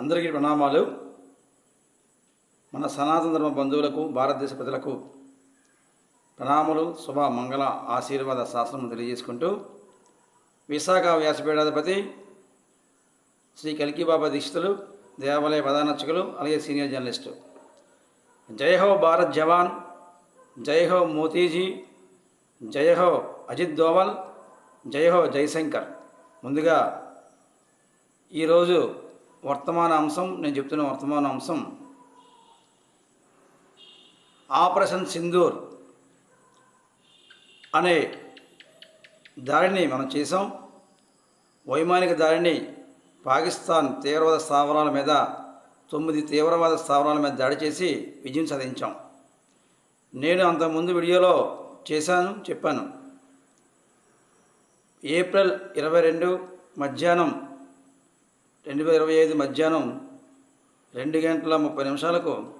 అందరికీ ప్రణామాలు. మన సనాతన ధర్మ బంధువులకు భారతదేశ ప్రజలకు ప్రణామాలు శుభ మంగళ ఆశీర్వాద శాస్త్రం తెలియజేసుకుంటూ విశాఖ వ్యాసపీఠాధిపతి శ్రీ కలికిబాబా దీక్షితులు దేవాలయ ప్రధానర్చకులు అలాగే సీనియర్ జర్నలిస్టు. జై హో భారత్ జవాన్ జై హో మోతీజీ జై హో అజిత్ దోవల్ జై హో జయశంకర్ ముందుగా ఈరోజు వర్తమాన అంశం నేను చెప్తున్న వర్తమాన అంశం. ఆపరేషన్ సింధూర్ అనే దాడిని మనం చేసాం వైమానిక దాడిని పాకిస్తాన్ తీవ్రవాద స్థావరాల మీద తొమ్మిది తీవ్రవాద స్థావరాల మీద దాడి చేసి విజయం సాధించాం. నేను అంతకుముందు వీడియోలో చేశాను చెప్పాను. ఏప్రిల్ ఇరవై రెండు మధ్యాహ్నం రెండు వేల ఇరవై ఐదు మధ్యాహ్నం రెండు గంటల ముప్పై నిమిషాలకు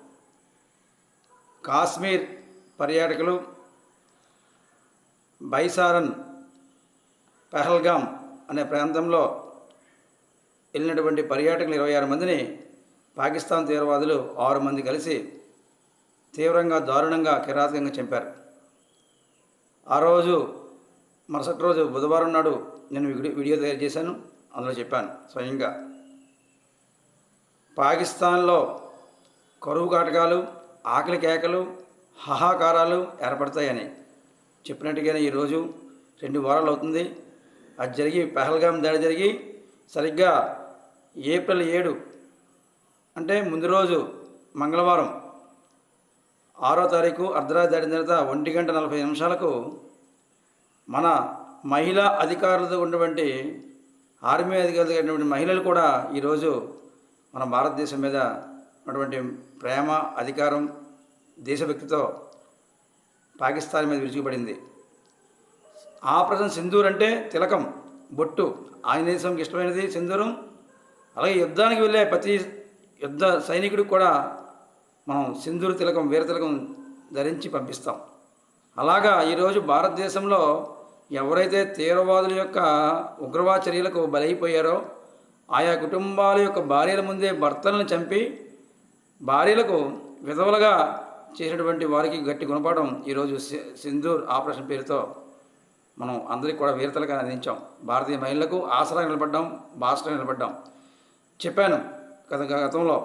కాశ్మీర్ పర్యాటకులు బైసారన్ పెహల్గామ్ అనే ప్రాంతంలో వెళ్ళినటువంటి పర్యాటకులు ఇరవై ఆరు మందిని పాకిస్తాన్ తీవ్రవాదులు ఆరు మంది కలిసి తీవ్రంగా దారుణంగా కిరాతకంగా చంపారు. ఆ రోజు మరుసటి రోజు బుధవారం నాడు నేను వీడియో తయారు చేశాను. అందులో చెప్పాను స్వయంగా. పాకిస్తాన్లో కరువు కాటకాలు ఆకలి కేకలు హాహాకారాలు ఏర్పడతాయని చెప్పినట్టుగానే ఈరోజు రెండు వారాలు అవుతుంది. అది జరిగి పెహల్గాం దాడి జరిగి సరిగ్గా ఏప్రిల్ ఏడు అంటే ముందు రోజు మంగళవారం ఆరో తారీఖు అర్ధరాత్రి దాటిన తర్వాత ఒంటి గంట నలభై నిమిషాలకు మన మహిళా అధికారులతో ఉన్నటువంటి ఆర్మీ అధికారులతో ఉన్నటువంటి మహిళలు కూడా ఈరోజు మన భారతదేశం మీద ఉన్నటువంటి ప్రేమ అధికారం దేశభక్తితో పాకిస్తాన్ మీద విరుచుకుపడింది. ఆపరేషన్ సింధూర్ అంటే తిలకం బొట్టు. ఆయన దేశంకి ఇష్టమైనది? సింధూరం. అలాగే యుద్ధానికి వెళ్ళే ప్రతి యుద్ధ సైనికుడికి కూడా మనం సింధూరు తిలకం వీర తిలకం ధరించి పంపిస్తాం. అలాగా ఈరోజు భారతదేశంలో ఎవరైతే తీవ్రవాదుల యొక్క ఉగ్రవాద చర్యలకు బలైపోయారో ఆయా కుటుంబాల యొక్క భార్యల ముందే భర్తలను చంపి భార్యలకు విధవలుగా చేసినటువంటి వారికి గట్టి గుణపాఠం ఈరోజు సింధూర్ ఆపరేషన్ పేరుతో మనం అందరికీ కూడా వీరతలుగా అందించాం. భారతీయ మహిళలకు ఆసరా నిలబడ్డాం బాసరా నిలబడ్డాం. చెప్పాను గత గతంలో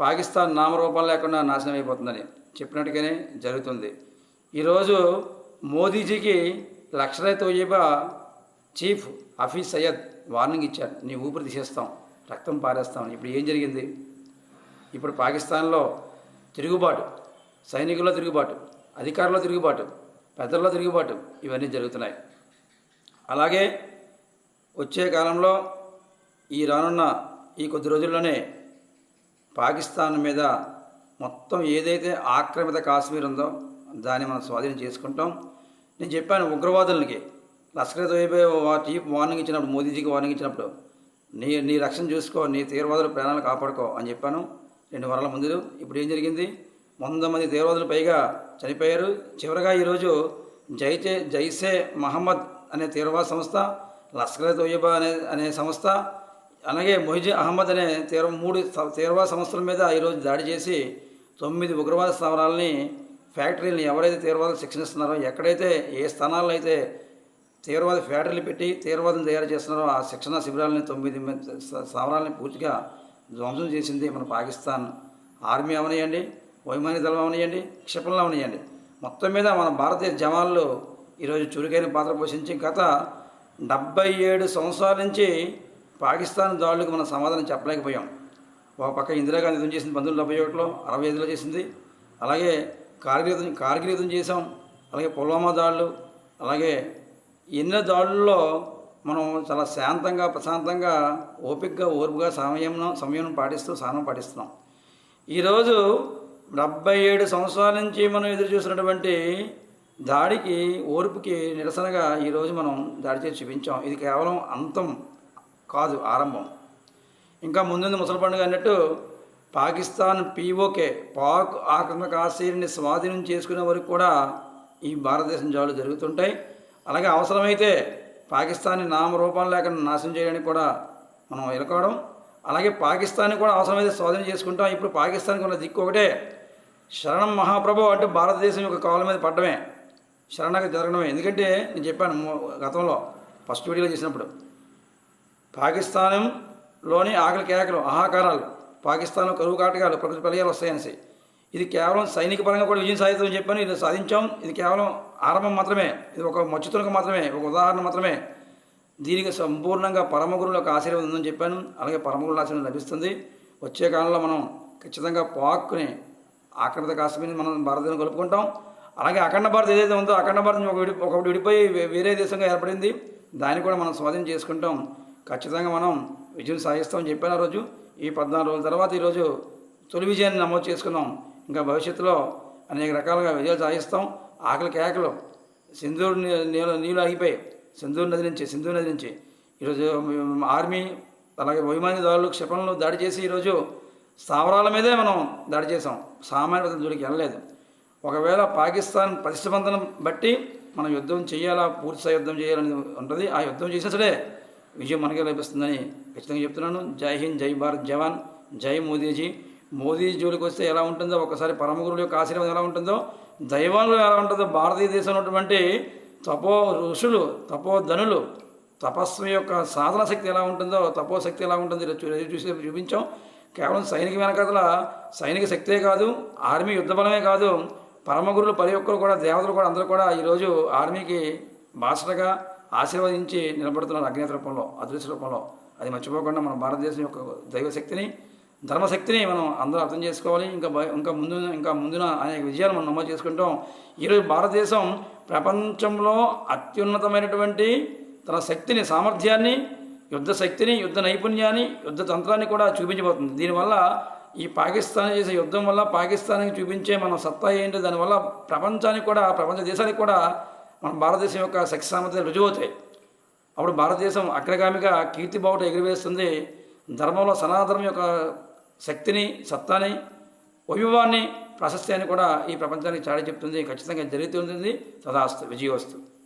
పాకిస్తాన్ నామరూపాలు లేకుండా నాశనం అయిపోతుందని చెప్పినట్టుగానే జరుగుతుంది. ఈరోజు మోదీజీకి లక్షరై తోయబా చీఫ్ హఫీజ్ సయ్యద్ వార్నింగ్ ఇచ్చారు. నీ ఊపిరి తీసేస్తాం రక్తం పారేస్తాం ఇప్పుడు ఏం జరిగింది? ఇప్పుడు పాకిస్తాన్లో తిరుగుబాటు సైనికుల్లో తిరుగుబాటు అధికారుల తిరుగుబాటు పెద్దల్లో తిరుగుబాటు ఇవన్నీ జరుగుతున్నాయి. అలాగే వచ్చే కాలంలో ఈ రానున్న ఈ కొద్ది రోజుల్లోనే పాకిస్తాన్ మీద మొత్తం ఏదైతే ఆక్రమిత కాశ్మీర్ ఉందో దాన్ని మనం స్వాధీనం చేసుకుంటాం. నేను చెప్పాను ఉగ్రవాదులకి లష్కరే తోయిబే చీఫ్ వార్నింగ్ ఇచ్చినప్పుడు మోదీజీకి వార్నింగ్ ఇచ్చినప్పుడు నీ నీ రక్షణ చూసుకో నీ తీవ్రవాదుల ప్రాణాలు కాపాడుకో అని చెప్పాను. రెండు వారాల ముందు ఇప్పుడు ఏం జరిగింది? వంద మంది తీవ్రవాదులు పైగా చనిపోయారు. చివరగా ఈరోజు జైతే జైసే మహమ్మద్ అనే తీవ్రవాద సంస్థ లష్కరే తోయబా అనే అనే సంస్థ అలాగే మొహిజీ అహ్మద్ అనే తీవ్ర మూడు తీవ్రవాద సంస్థల మీద ఈరోజు దాడి చేసి తొమ్మిది ఉగ్రవాద స్థావరాలని ఫ్యాక్టరీలను ఎవరైతే తీవ్రవాదులు శిక్షణ ఇస్తున్నారో ఎక్కడైతే ఏ స్థానాల్లో అయితే తీవ్రవాద ఫ్యాక్టరీలు పెట్టి తీవ్రవాదం తయారు చేస్తున్నారు. ఆ శిక్షణ శిబిరాలని తొమ్మిది స్థావరాలని పూర్తిగా ధ్వంసం చేసింది మన పాకిస్తాన్ ఆర్మీ అవనియండి వైమానిక దళం అవనియండి క్షిపణులు అవనియండి. మొత్తం మీద మన భారతీయ జవాన్లు ఈరోజు చురుకైన పాత్ర పోషించి గత డెబ్బై ఏడు సంవత్సరాల నుంచి పాకిస్తాన్ దాడులకు మనం సమాధానం చెప్పలేకపోయాం. ఒక పక్క ఇందిరాగాంధీ యుద్ధం చేసింది పంతొమ్మిది డెబ్బై ఒకటిలో అరవై ఐదులో చేసింది. అలాగే కార్గిల్ యుద్ధం కార్గిల్ యుద్ధం చేసాం అలాగే పుల్వామా దాడులు అలాగే ఎన్నో దాడుల్లో మనం చాలా శాంతంగా ప్రశాంతంగా ఓపికగా ఓర్పుగా సమయం సమయం పాటిస్తూ సహనం పాటిస్తున్నాం. ఈరోజు డెబ్బై ఏడు సంవత్సరాల నుంచి మనం ఎదురు చూసినటువంటి దాడికి ఓర్పుకి నిరసనగా ఈరోజు మనం దాడి చేసి చూపించాం. ఇది కేవలం అంతం కాదు ఆరంభం. ఇంకా ముందుంది ముసలి పండుగ అన్నట్టు పాకిస్తాన్ పీఓకే పాక్ ఆక్రమణ కాశ్మీర్ని స్వాధీనం చేసుకునే వరకు కూడా ఈ భారతదేశం జాలు జరుగుతుంటాయి. అలాగే అవసరమైతే పాకిస్తాన్ని నామరూపాలు లేకుండా నాశనం చేయడానికి కూడా మనం ఎలుకోవడం అలాగే పాకిస్తాన్ కూడా అవసరమైతే స్వాధీనం చేసుకుంటాం. ఇప్పుడు పాకిస్తాన్కి ఉన్న దిక్కు ఒకటే శరణం మహాప్రభు అంటే భారతదేశం యొక్క కాళ్ళ మీద పడ్డమే శరణాగతి జరగడమే. ఎందుకంటే నేను చెప్పాను గతంలో ఫస్ట్ వీడియోలో చేసినప్పుడు పాకిస్తానంలోని ఆకలి కేకలు ఆహాకారాలు పాకిస్తాన్లో కరువు కాటకాలు ప్రకృతి పలియాలు వస్తాయనేసి. ఇది కేవలం సైనిక పరంగా కూడా విజయం సాధిస్తామని చెప్పాను. ఇది సాధించాం. ఇది కేవలం ఆరంభం మాత్రమే. ఇది ఒక మచ్చుతునక మాత్రమే. ఒక ఉదాహరణ మాత్రమే. దీనికి సంపూర్ణంగా పరమగురుల యొక్క ఆశీర్వాదం ఉందని చెప్పాను. అలాగే పరమగురుల ఆశీర్వాదం లభిస్తుంది. వచ్చే కాలంలో మనం ఖచ్చితంగా పాక్ని ఆక్రమిత కాశ్మీర్ని మనం భారతదేశం కలుపుకుంటాం. అలాగే అఖండ భారత్ ఏదైతే ఉందో అఖండ భారత్ ఒక విడి ఒకటి విడిపోయి వేరే దేశంగా ఏర్పడింది. దాన్ని కూడా మనం స్వాధీనం చేసుకుంటాం. ఖచ్చితంగా మనం విజయం సాధిస్తామని చెప్పాను ఆ రోజు. ఈ పద్నాలుగు రోజుల తర్వాత ఈరోజు తొలి విజయాన్ని నమోదు చేసుకున్నాం. ఇంకా భవిష్యత్తులో అనేక రకాలుగా విజయాలు సాధిస్తాం. ఆకలి కేకలు. సింధూరు నీళ్ళు నీళ్ళు ఆగిపోయాయి. సింధూరు నది నుంచి సింధూ నది నుంచి. ఈరోజు ఆర్మీ అలాగే వైమానికదారులు క్షిపణులు దాడి చేసి ఈరోజు స్థావరాల మీదే మనం దాడి చేసాం సామాన్య ప్రజల జోలికి వెళ్ళలేదు. ఒకవేళ పాకిస్తాన్ ప్రతిష్టబంధనం బట్టి మనం యుద్ధం చేయాలా పూర్తిస్థాయి యుద్ధం చేయాలని ఉంటుంది. ఆ యుద్ధం చేసినా సరే విజయం మనకే లభిస్తుందని ఖచ్చితంగా చెప్తున్నాను. జై హింద్ జై భారత్ జవాన్ జై మోదీజీ. మోదీ జోలికి వస్తే ఎలా ఉంటుందో ఒకసారి పరమగురుల యొక్క ఆశీర్వాదం ఎలా ఉంటుందో దైవాలు ఎలా ఉంటుందో భారతీయ ఉన్నటువంటి తపో ఋషులు తపోధనులు తపస్సు యొక్క సాధన శక్తి ఎలా ఉంటుందో తపోశక్తి ఎలా ఉంటుందో చూసి చూపించాం. కేవలం సైనిక వెనకతల సైనిక శక్తే కాదు ఆర్మీ యుద్ధ బలమే కాదు పరమగురులు పరి ఒక్కరు కూడా దేవతలు కూడా అందరూ కూడా ఈరోజు ఆర్మీకి భాషగా ఆశీర్వదించి నిలబడుతున్నారు అగ్నేత రూపంలో అదృశ్య రూపంలో. అది మర్చిపోకుండా మన భారతదేశం యొక్క దైవశక్తిని ధర్మశక్తిని మనం అందరూ అర్థం చేసుకోవాలి. ఇంకా భయ- ఇంకా ముందు ఇంకా ముందున అనేక విజయాలు మనం నమోదు చేసుకుంటాం. ఈరోజు భారతదేశం ప్రపంచంలో అత్యున్నతమైనటువంటి తన శక్తిని సామర్థ్యాన్ని యుద్ధ శక్తిని యుద్ధ నైపుణ్యాన్ని యుద్ధ తంత్రాన్ని కూడా చూపించబోతుంది. దీనివల్ల ఈ పాకిస్తాన్ చేసే యుద్ధం వల్ల పాకిస్తాన్కి చూపించే మన సత్తా ఏంటి దానివల్ల ప్రపంచానికి కూడా ప్రపంచ దేశానికి కూడా మన భారతదేశం యొక్క శక్తి సామర్థ్యాలు రుజువవుతాయి. అప్పుడు భారతదేశం అగ్రగామిగా కీర్తి బావుట ఎగురవేస్తుంది. ధర్మంలో సనాతనం యొక్క శక్తిని సత్తాని వైభవాన్ని ప్రశస్తి అని కూడా ఈ ప్రపంచానికి చాటి చెప్తుంది. ఖచ్చితంగా జరుగుతుంది తదాస్తు విజయోస్తు